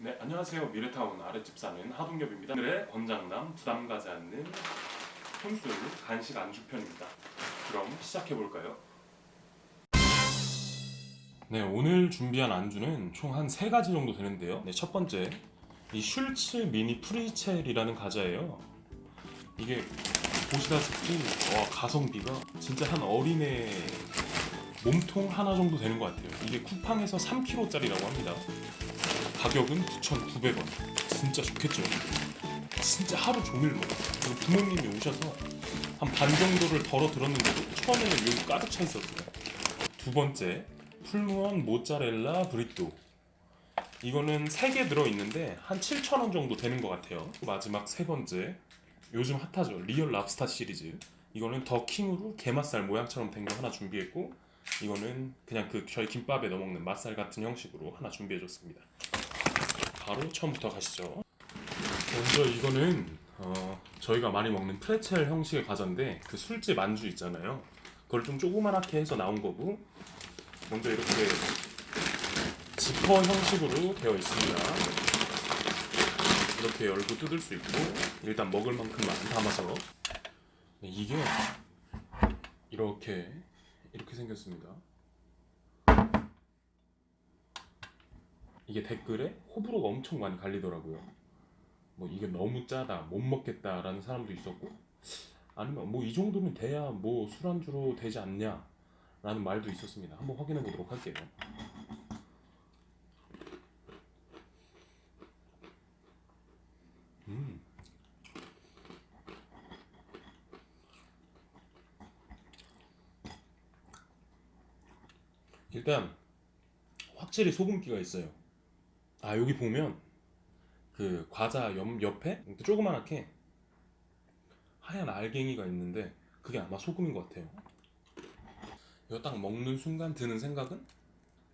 네, 안녕하세요. 미래타운 아랫집 사는 하동엽입니다. 오늘의 권장남 부담 가지 않는 혼술 간식 안주 편입니다. 그럼 시작해 볼까요? 네, 오늘 준비한 안주는 총 한 세 가지 정도 되는데요. 네, 첫 번째 이 슐츠 미니 프리첼이라는 과자예요. 이게 보시다시피 와 가성비가 진짜 한 어린애 몸통 하나 정도 되는 것 같아요. 이게 쿠팡에서 3kg짜리라고 합니다. 가격은 9,900원. 진짜 좋겠죠. 진짜 하루 종일 먹어. 그리고 부모님이 오셔서 한 반 정도를 덜어 들었는데도 처음에는 여기 가득 차 있었어요. 두 번째, 풀무원 모짜렐라 브리또. 이거는 3개 들어있는데 한 7,000원 정도 되는 것 같아요. 마지막 세 번째, 요즘 핫하죠. 리얼 랍스타 시리즈. 이거는 더 킹으로 게맛살 모양처럼 된 거 하나 준비했고 이거는 그냥 그 저희 김밥에 넣어 먹는 맛살 같은 형식으로 하나 준비해줬습니다. 바로 처음부터 가시죠. 먼저 이거는 어, 저희가 많이 먹는 프레첼 형식의 과자인데 그 술집 안주 있잖아요. 그걸 좀 조그만하게 해서 나온 거고 먼저 이렇게 지퍼 형식으로 되어 있습니다. 이렇게 열고 뜯을 수 있고 일단 먹을 만큼만 담아서 네, 이게 이렇게 이렇게 생겼습니다. 이게 댓글에 호불호가 엄청 많이 갈리더라고요. 뭐 이게 너무 짜다, 못 먹겠다라는 사람도 있었고, 아니면 뭐 이 정도면 돼야 뭐 술안주로 되지 않냐라는 말도 있었습니다. 한번 확인해 보도록 할게요. 음. 일단 확실히 소금기가 있어요. 아 여기 보면 그 과자 옆, 옆에 조그만하게 하얀 알갱이가 있는데 그게 아마 소금인 것 같아요. 이거 딱 먹는 순간 드는 생각은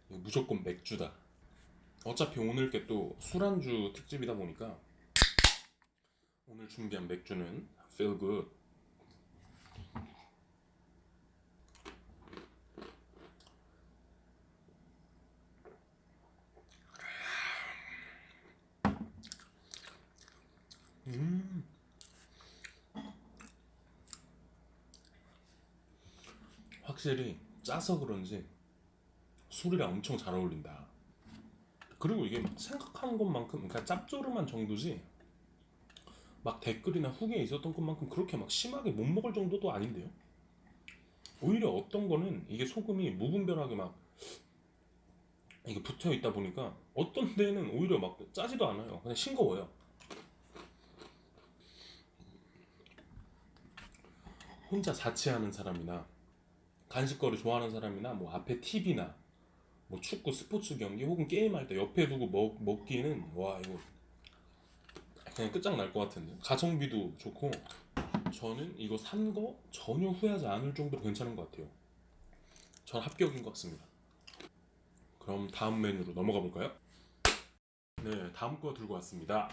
무조건 맥주다. 어차피 오늘 게 또 술안주 특집이다 보니까 오늘 준비한 맥주는 Feel Good. 확실히 짜서 그런지 술이랑 엄청 잘 어울린다. 그리고 이게 막 생각하는 것만큼 그러니까 짭조름한 정도지 막 댓글이나 후기에 있었던 것만큼 그렇게 막 심하게 못 먹을 정도도 아닌데요. 오히려 어떤 거는 이게 소금이 무분별하게 막 이게 붙어 있다 보니까 어떤 데는 오히려 막 짜지도 않아요. 그냥 싱거워요. 혼자 자취하는 사람이나 간식거리 좋아하는 사람이나 뭐 앞에 TV나 뭐 축구 스포츠 경기 혹은 게임할 때 옆에 두고 먹, 먹기는 와 이거 그냥 끝장날 것 같은데. 가성비도 좋고 저는 이거 산 거 전혀 후회하지 않을 정도로 괜찮은 것 같아요. 전 합격인 것 같습니다. 그럼 다음 메뉴로 넘어가 볼까요? 네 다음 거 들고 왔습니다.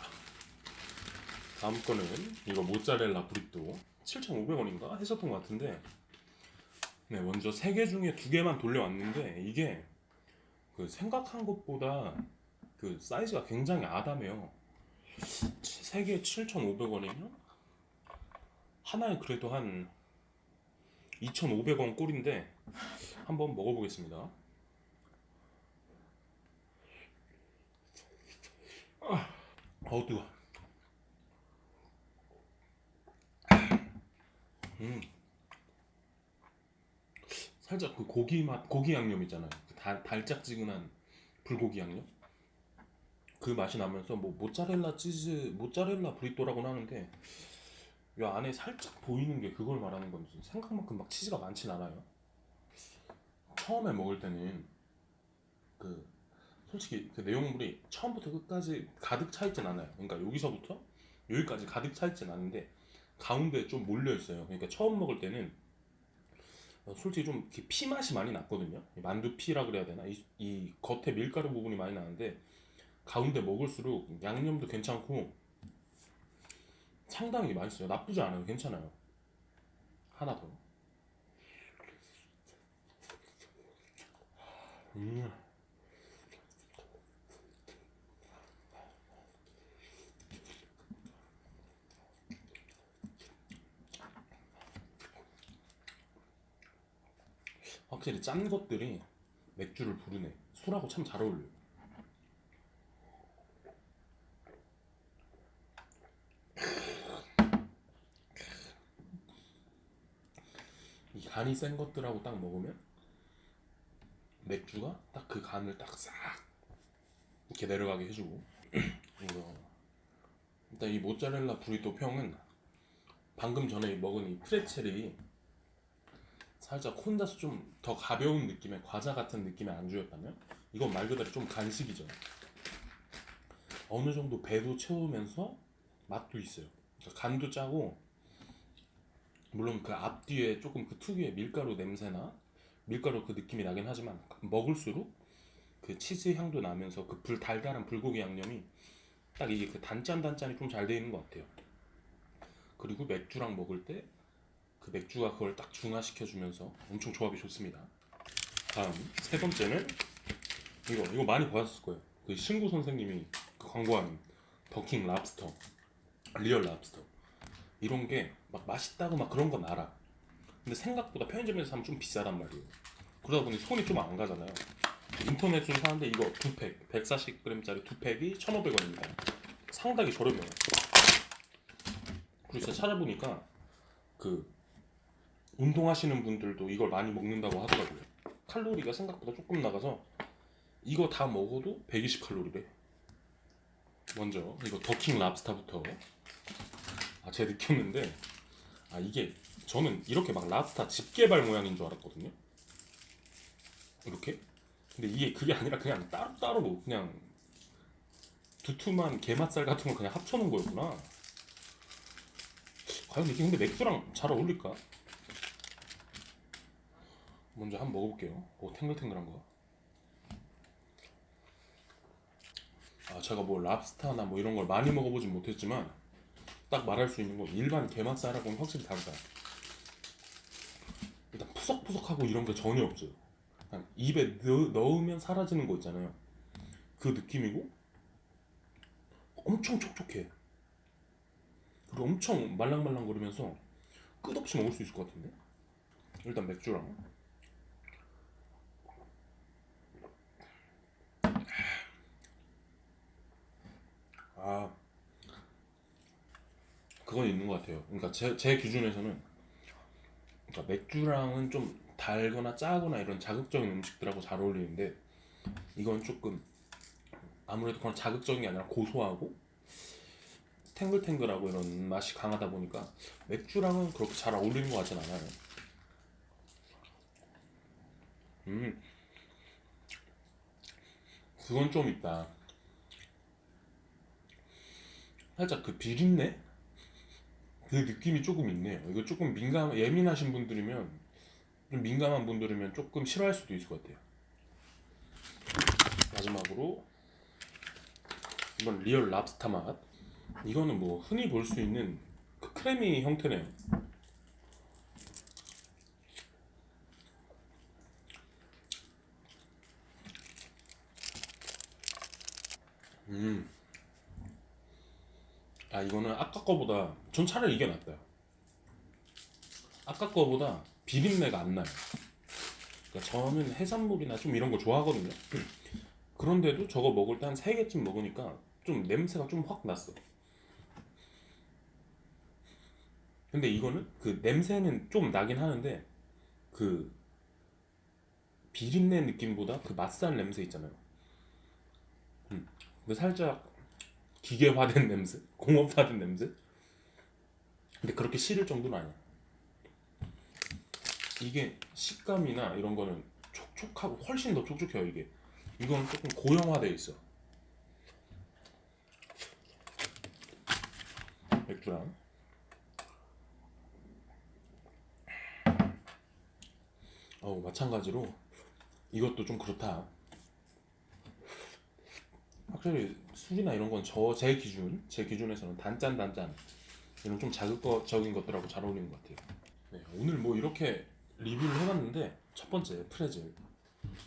다음 거는 이거 모짜렐라 브리또. 7,500원인가? 했었던 것 같은데 네 먼저 세 개 중에 두 개만 돌려왔는데 이게 그 생각한 것보다 그 사이즈가 굉장히 아담해요. 세 개에 7,500원이면 하나에 그래도 한 2,500원 꼴인데 한번 먹어보겠습니다. 아, 어우 뜨거 음. 살짝 그 고기 맛, 고기 양념 있잖아요. 그 달, 달짝지근한 불고기 양념. 그 맛이 나면서 뭐 모짜렐라 치즈, 모짜렐라 브리또라고는 하는데 이 안에 살짝 보이는 게 그걸 말하는 건지 생각만큼 막 치즈가 많진 않아요. 처음에 먹을 때는 그 솔직히 그 내용물이 처음부터 끝까지 가득 차 있진 않아요. 그러니까 여기서부터 여기까지 가득 차 있진 않은데 가운데 좀 몰려 있어요. 그러니까 처음 먹을 때는 어, 솔직히 좀 피 맛이 많이 났거든요. 이 만두 피라 그래야 되나? 이, 이 겉에 밀가루 부분이 많이 나는데 가운데 먹을수록 양념도 괜찮고 상당히 맛있어요. 나쁘지 않아요. 괜찮아요. 하나 더. 음. 확실히 짠 것들이 맥주를 부르네. 술하고 참 잘 어울려. 이 간이 센 것들하고 딱 먹으면 맥주가 딱 그 간을 딱 싹 이렇게 내려가게 해주고 이거 일단 이 모짜렐라 브리또 평은 방금 전에 먹은 이 프레첼이 살짝 혼자서 좀 더 가벼운 느낌의 과자 같은 느낌의 안주였다면 이건 말 그대로 좀 간식이죠. 어느 정도 배도 채우면서 맛도 있어요. 그러니까 간도 짜고 물론 그 앞뒤에 조금 그 특유의 밀가루 냄새나 밀가루 그 느낌이 나긴 하지만 먹을수록 그 치즈 향도 나면서 그 불 달달한 불고기 양념이 딱 이게 그 단짠 단짠이 좀 잘 돼 있는 것 같아요. 그리고 맥주랑 먹을 때 그 맥주가 그걸 딱 중화시켜 주면서 엄청 조합이 좋습니다. 다음 세 번째는 이거 이거 많이 보셨을 거예요. 그 신구 선생님이 그 광고한 더킹 랍스터 리얼 랍스터 이런 게 막 맛있다고 막 그런 건 알아. 근데 생각보다 편의점에서 사면 좀 비싸단 말이에요. 그러다 보니 손이 좀 안 가잖아요. 인터넷으로 사는데 이거 두 팩, 140g짜리 두 팩이 1,500원입니다. 상당히 저렴해요. 그리고 제가 찾아보니까 그 운동하시는 분들도 이걸 많이 먹는다고 하더라고요. 칼로리가 생각보다 조금 나가서 이거 다 먹어도 120 칼로리래. 먼저 이거 더킹 랍스타부터 아 제가 느꼈는데 아 이게 저는 이렇게 막 랍스타 집게발 모양인 줄 알았거든요. 이렇게 근데 이게 그게 아니라 그냥 따로따로 뭐 그냥 두툼한 게맛살 같은 걸 그냥 합쳐놓은 거였구나. 과연 이게 근데 맥주랑 잘 어울릴까? 먼저 한번 먹어볼게요. 오 탱글탱글한 거. 아 제가 뭐 랍스타나 뭐 이런 걸 많이 먹어보진 못했지만 딱 말할 수 있는 건 일반 게맛살하고는 확실히 다르다. 일단 푸석푸석하고 이런 게 전혀 없어요. 그냥 입에 넣, 넣으면 사라지는 거 있잖아요. 그 느낌이고 엄청 촉촉해. 그리고 엄청 말랑말랑거리면서 끝없이 먹을 수 있을 것 같은데. 일단 맥주랑 아 그건 있는 것 같아요. 그러니까 제, 제 기준에서는 그러니까 맥주랑은 좀 달거나 짜거나 이런 자극적인 음식들하고 잘 어울리는데 이건 조금 아무래도 그런 자극적인 게 아니라 고소하고 탱글탱글하고 이런 맛이 강하다 보니까 맥주랑은 그렇게 잘 어울리는 것 같진 않아요. 음, 그건 좀 있다. 살짝 그 비린내? 그 느낌이 조금 있네요. 이거 조금 민감, 예민하신 분들이면, 좀 민감한 분들이면 조금 싫어할 수도 있을 것 같아요. 마지막으로, 이건 리얼 랍스타 맛. 이거는 뭐 흔히 볼 수 있는 그 크래미 형태네요. 음. 아 이거는 아까 거보다 전 차라리 이게 낫다. 아까 거보다 비린내가 안 나요. 그러니까 저는 해산물이나 좀 이런 거 좋아하거든요. 그런데도 저거 먹을 때 한 세 개쯤 먹으니까 좀 냄새가 좀 확 났어. 근데 이거는 그 냄새는 좀 나긴 하는데 그 비린내 느낌보다 그 맛살 냄새 있잖아요. 음. 근데 살짝 기계화된 냄새, 공업화된 냄새. 근데 그렇게 싫을 정도는 아니야. 이게 식감이나 이런 거는 촉촉하고 훨씬 더 촉촉해요 이게. 이건 조금 고형화돼 있어. 맥주랑. 어우 마찬가지로 이것도 좀 그렇다. 확실히 술이나 이런 건 저 제 기준 제 기준에서는 단짠 단짠 이런 좀 자극적인 것들하고 잘 어울리는 것 같아요. 네, 오늘 뭐 이렇게 리뷰를 해봤는데 첫 번째 프레젤,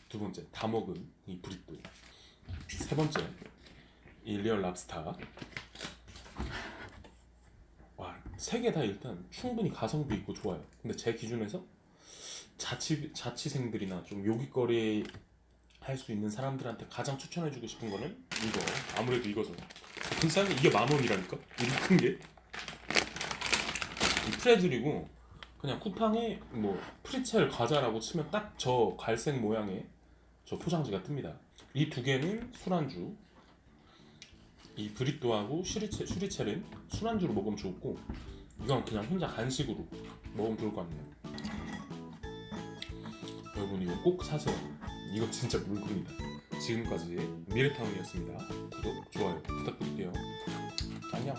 두 번째 다 먹은 이 브리또, 세 번째 이 리얼 랍스타. 와세 개 다 일단 충분히 가성비 있고 좋아요. 근데 제 기준에서 자취 자취생들이나 좀 요깃거리 할 수 있는 사람들한테 가장 추천해주고 싶은 거는 이거 아무래도 이거죠. 비싼 게 이게 만 원이라니까 이렇게 큰 게. 이 프레즐이고 그냥 쿠팡에 뭐 프리첼 과자라고 치면 딱 저 갈색 모양의 저 포장지가 뜹니다. 이 두 개는 술안주. 이 브리또하고 슈리체 슈리첼은 술안주로 먹으면 좋고 이건 그냥 혼자 간식으로 먹으면 좋을 것 같네요. 여러분 이거 꼭 사세요. 이거 진짜 물건이다. 지금까지 미래타운이었습니다. 구독, 좋아요 부탁드릴게요. 안녕.